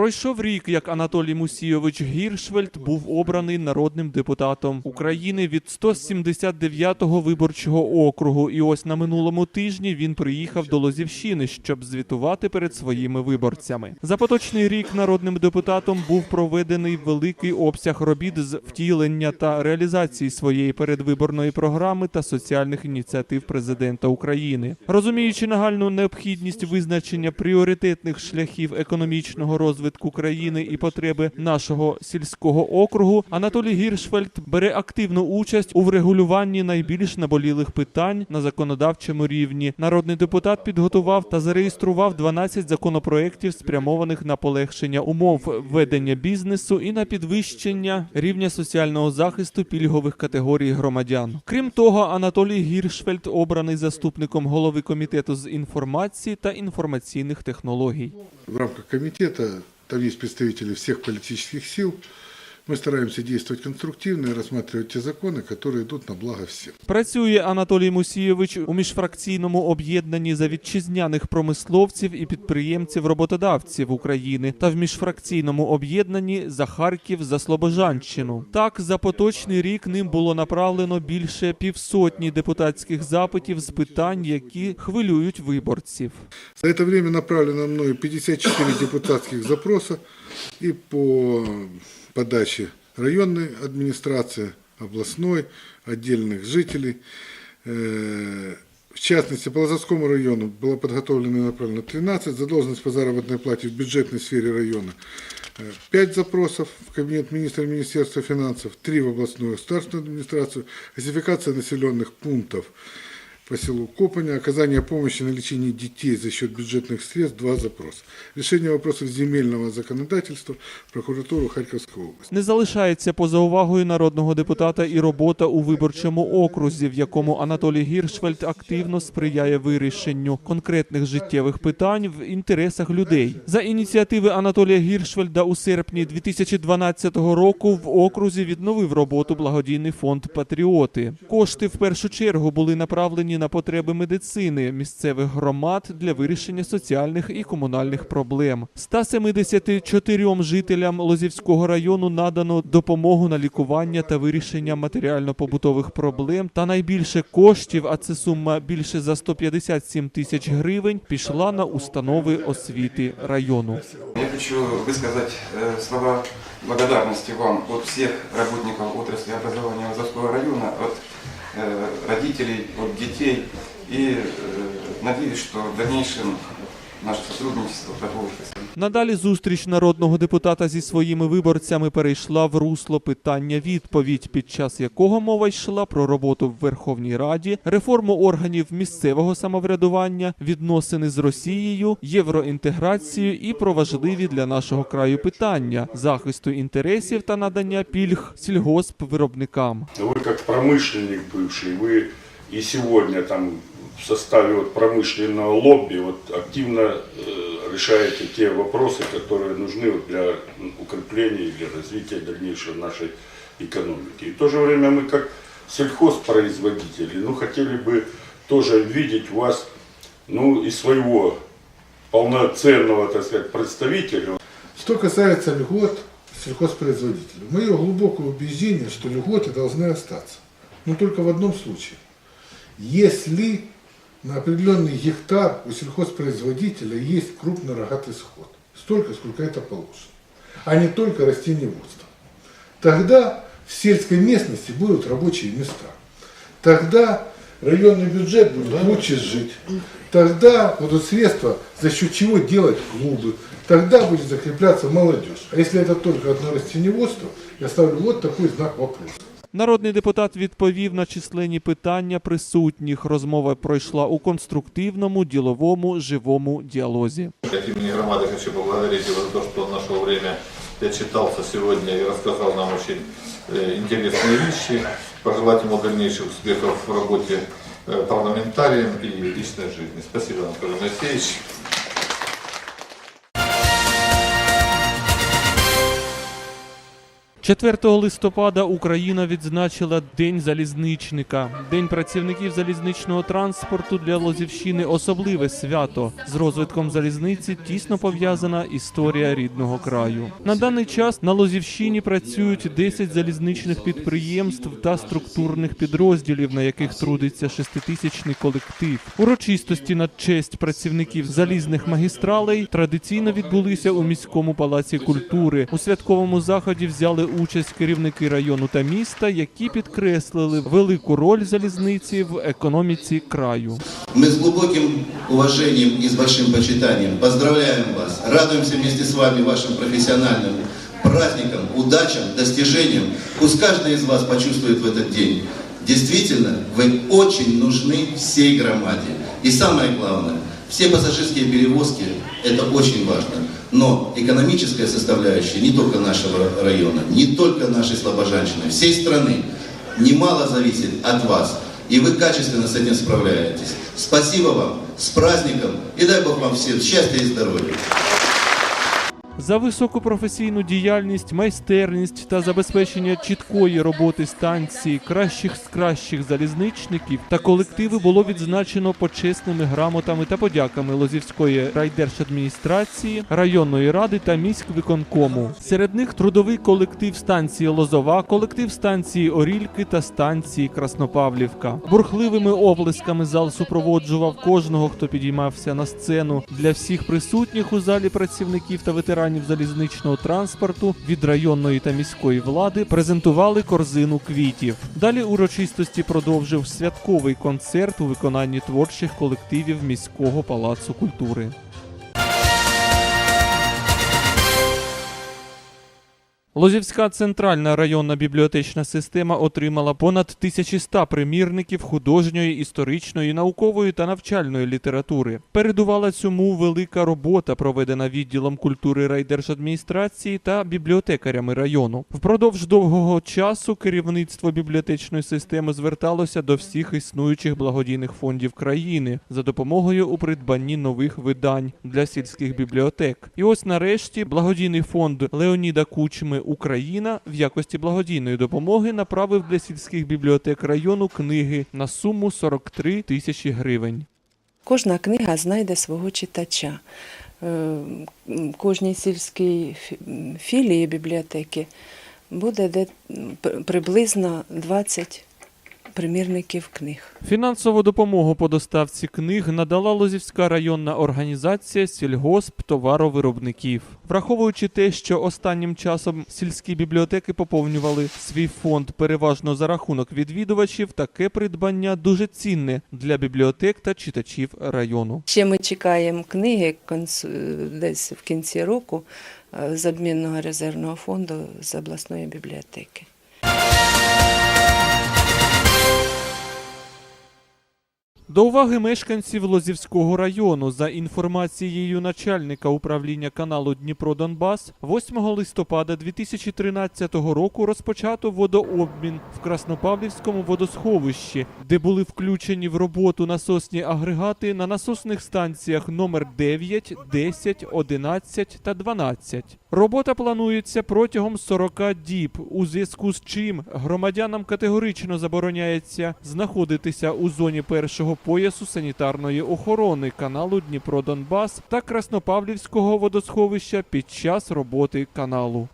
Пройшов рік, як Анатолій Мусійович Гіршвельд був обраний народним депутатом України від 179-го виборчого округу. І ось на минулому тижні він приїхав до Лозівщини, щоб звітувати перед своїми виборцями. За поточний рік народним депутатом був проведений великий обсяг робіт з втілення та реалізації своєї передвиборної програми та соціальних ініціатив президента України. Розуміючи нагальну необхідність визначення пріоритетних шляхів економічного розвитку країни і потреби нашого сільського округу, Анатолій Гіршфельд бере активну участь у врегулюванні найбільш наболілих питань на законодавчому рівні. Народний депутат підготував та зареєстрував 12 законопроєктів, спрямованих на полегшення умов ведення бізнесу і на підвищення рівня соціального захисту пільгових категорій громадян. Крім того, Анатолій Гіршфельд обраний заступником голови комітету з інформації та інформаційних технологій. В рамках комитета там есть представители всех политических сил. Мы стараемся действовать конструктивно и рассматривать те законы, которые идут на благо всех. Працює Анатолій Мусійович у міжфракційному об'єднанні за вітчизняних промисловців і підприємців роботодавців України та в міжфракційному об'єднанні за Харків за Слобожанщину. Так, за поточний рік ним було направлено більше півсотні депутатських запитів з питань, які хвилюють виборців. За это время направлено мною 54 депутатских запроса и по подаче районной администрации, областной, отдельных жителей. Э, В частности, по Лозовскому району было подготовлено и направлено 13, задолженность по заработной плате в бюджетной сфере района 5 запросов в Кабинет министра Министерства финансов, 3 в областную государственную администрацию, газификация населенных пунктов по селу Копаня, оказание помощи на лечение детей за счет бюджетных средств, два запроса. Решение вопросов земельного законодательства, прокуратуру Харьковской области. Не залишається поза увагою народного депутата і робота у виборчому окрузі, в якому Анатолій Гіршфельд активно сприяє вирішенню конкретних життєвих питань в інтересах людей. За ініціативи Анатолія Гіршфельда у серпні 2012 року в окрузі відновив роботу благодійний фонд Патріоти. Кошти в першу чергу були направлені на потреби медицини місцевих громад для вирішення соціальних і комунальних проблем. 174 жителям Лозівського району надано допомогу на лікування та вирішення матеріально-побутових проблем. Та найбільше коштів, а це сума більше за 157 тисяч гривень, пішла на установи освіти району. Я хочу высказать э, слова благодарности вам от всех работников отрасли образования Лозовского района, от э, родителей, от детей. И э, надеюсь, что в дальнейшем наше сотрудничество продолжится. Надалі зустріч народного депутата зі своїми виборцями перейшла в русло питання-відповідь, під час якого мова йшла про роботу в Верховній Раді, реформу органів місцевого самоврядування, відносини з Росією, євроінтеграцію і про важливі для нашого краю питання захисту інтересів та надання пільг сільгоспвиробникам. Вы как промышленник бывший, вы и сегодня там В составе вот промышленного лобби вот активно э, решаете те вопросы, которые нужны вот для укрепления или развития дальнейшего нашей экономики. И в то же время мы как сельхозпроизводители, ну хотели бы тоже видеть вас, ну и своего полноценного, так сказать, представителя, Что касается льгот сельхозпроизводителю, мое глубокое убеждение, что льготы должны остаться. Но только в одном случае. Если на определенный гектар у сельхозпроизводителя есть крупный рогатый сход. Столько, сколько это положено. А не только растениеводство. Тогда в сельской местности будут рабочие места. Тогда районный бюджет будет лучше жить. Тогда будут средства, за счет чего делать клубы. Тогда будет закрепляться молодежь. А если это только одно растениеводство, я ставлю вот такой знак вопроса. Народний депутат відповів на численні питання присутніх. Розмова пройшла у конструктивному, діловому, живому діалозі. От имени громады хочу поблагодарить его за то, что он нашел время, отчитался сегодня и рассказал нам очень э, интересные вещи. Пожелать ему дальнейших успехов в работе э, парламентарием и личной жизни. Спасибо, Анатолий Моисеевич. 4 листопада Україна відзначила День залізничника. День працівників залізничного транспорту для Лозівщини особливе свято. З розвитком залізниці тісно пов'язана історія рідного краю. На даний час на Лозівщині працюють 10 залізничних підприємств та структурних підрозділів, на яких трудиться шеститисячний колектив. Урочистості на честь працівників залізних магістралей традиційно відбулися у міському палаці культури. У святковому заході взяли участь керівники району та міста, які підкреслили велику роль залізниці в економіці краю. Мы с глубоким уважением и с большим почитанием поздравляем вас, радуемся вместе с вами вашим профессиональным праздникам, удачам, достижениям. Пусть каждый из вас почувствует в этот день. Действительно, вы очень нужны всей громаде. И самое главное, все пассажирские перевозки – это очень важно. Но экономическая составляющая не только нашего района, не только нашей Слобожанщины, всей страны немало зависит от вас. И вы качественно с этим справляетесь. Спасибо вам, с праздником и дай Бог вам всем счастья и здоровья. За високу професійну діяльність, майстерність та забезпечення чіткої роботи станції кращих з кращих залізничників та колективи було відзначено почесними грамотами та подяками Лозівської райдержадміністрації, районної ради та міськвиконкому. Серед них трудовий колектив станції Лозова, колектив станції Орільки та станції Краснопавлівка. Бурхливими облисками зал супроводжував кожного, хто підіймався на сцену. Для всіх присутніх у залі працівників та ветеранів залізничного транспорту від районної та міської влади презентували корзину квітів. Далі урочистості продовжив святковий концерт у виконанні творчих колективів міського палацу культури. Лозівська центральна районна бібліотечна система отримала понад 1100 примірників художньої, історичної, наукової та навчальної літератури. Передувала цьому велика робота, проведена відділом культури райдержадміністрації та бібліотекарями району. Впродовж довгого часу керівництво бібліотечної системи зверталося до всіх існуючих благодійних фондів країни за допомогою у придбанні нових видань для сільських бібліотек. І ось нарешті благодійний фонд Леоніда Кучми Україна в якості благодійної допомоги направив для сільських бібліотек району книги на суму 43 тисячі гривень. Кожна книга знайде свого читача. Е, Кожній сільській філії бібліотеки буде де приблизно 20 примірників книг. Фінансову допомогу по доставці книг надала Лозівська районна організація Сільгосп товаровиробників. Враховуючи те, що останнім часом сільські бібліотеки поповнювали свій фонд переважно за рахунок відвідувачів, таке придбання дуже цінне для бібліотек та читачів району. Ще ми чекаємо книги десь в кінці року е, з обмінного резервного фонду з обласної бібліотеки. До уваги мешканців Лозівського району за інформацією начальника управління каналу Дніпро Донбас, 8 листопада 2013 року розпочато водообмін в Краснопавлівському водосховищі, де були включені в роботу насосні агрегати на насосних станціях номер 9, 10, 11 та 12. Робота планується протягом 40 діб, у зв'язку з чим громадянам категорично забороняється знаходитися у зоні першого поясу санітарної охорони каналу Дніпро Донбас та Краснопавлівського водосховища під час роботи каналу.